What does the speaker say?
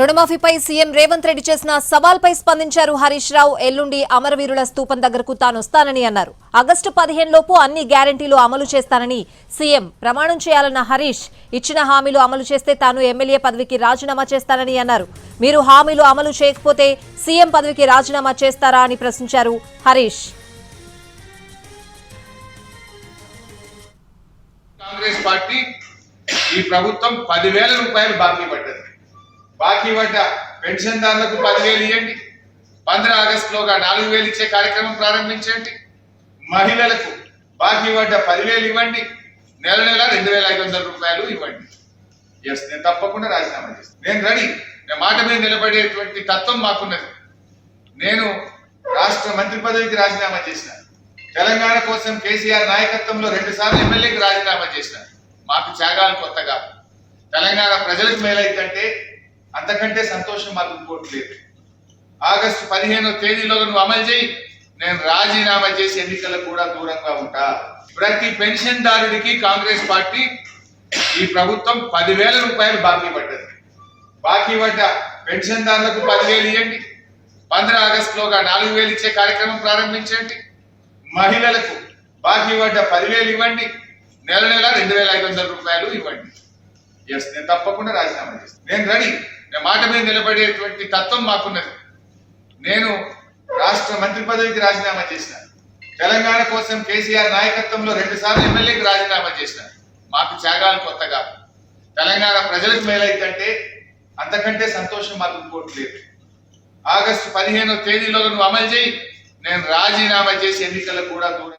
రుణమాఫీపై CM Revanth Reddy చేసిన సవాల్పై స్పందించారు హరీష్ రావు. ఎల్లుండి అమరవీరుల స్తూపం దగ్గరకు తాను వస్తానని అన్నారు. ఆగస్టు పదిహేను లోపు అన్ని గ్యారంటీలు అమలు చేస్తానని సీఎం ప్రమాణం చేయాలన్న హరీష్ ఇచ్చిన హామీలు అమలు చేస్తే తాను ఎమ్మెల్యే పదవికి రాజీనామా చేస్తానని అన్నారు. మీరు హామీలు అమలు చేయకపోతే సీఎం పదవికి రాజీనామా చేస్తారా అని ప్రశ్నించారు హరీష్. కాంగ్రెస్ పార్టీ ఈ ప్రభుత్వం పదివేల రూపాయలు బాకీ పడ్డది. బాకీ పడ్డ పెన్షన్దారులకు పదివేలు ఇవ్వండి పంద్ర ఆగస్టులోగా నాలుగు వేలు ఇచ్చే కార్యక్రమం ప్రారంభించండి. మహిళలకు బాకీ పడ్డ పదివేలు ఇవ్వండి. నెల నెల రెండు వేల ఐదు వందల రూపాయలు ఇవ్వండి. ఎస్ నేను తప్పకుండా రాజీనామా చేస్తాను. నేను రెడీ. నేను మాట మీద నిలబడేటువంటి తత్వం మాకున్నది. నేను రాష్ట్ర మంత్రి పదవికి రాజీనామా చేసిన. తెలంగాణ కోసం కేసీఆర్ నాయకత్వంలో రెండు సార్లు ఎమ్మెల్యేకి రాజీనామా చేసిన. మాకు త్యాగాలు కొత్తగా. తెలంగాణ ప్రజలకు మేలైందంటే అంతకంటే సంతోషం మాకు ఇంకోటి లేదు. ఆగస్టు పదిహేనో తేదీలో నువ్వు అమలు చేయి. నేను రాజీనామా చేసి ఎన్నికలకు కూడా దూరంగా ఉంటా. ప్రతి పెన్షన్దారుడికి కాంగ్రెస్ పార్టీ ఈ ప్రభుత్వం పదివేల రూపాయలు బాకీ పడ్డది. బాకీ పడ్డ పెన్షన్దారులకు పదివేలు ఇవ్వండి. పంద్ర ఆగస్టులోగా నాలుగు వేలు ఇచ్చే కార్యక్రమం ప్రారంభించండి. మహిళలకు బాకీ పడ్డ పదివేలు ఇవ్వండి. నెల నెల రెండు వేల ఐదు వందల రూపాయలు ఇవ్వండి. ఎస్ నేను తప్పకుండా రాజీనామా చేస్తాను నేను రెడీ. మాట మీద నిలబడేటువంటి తత్వం మాకున్నది. నేను రాష్ట్ర మంత్రి పదవికి రాజీనామా చేసిన. తెలంగాణ కోసం కేసీఆర్ నాయకత్వంలో రెండు సార్లు ఎమ్మెల్యేకి రాజీనామా చేసిన. మాకు త్యాగాలు కొత్తగా. తెలంగాణ ప్రజలకు మేలైందంటే అంతకంటే సంతోషం మాకు ఇంకోటి లేదు. ఆగస్టు పదిహేనో తేదీలో నువ్వు అమలు చేయి. నేను రాజీనామా చేసి ఎన్నికలకు కూడా దూరం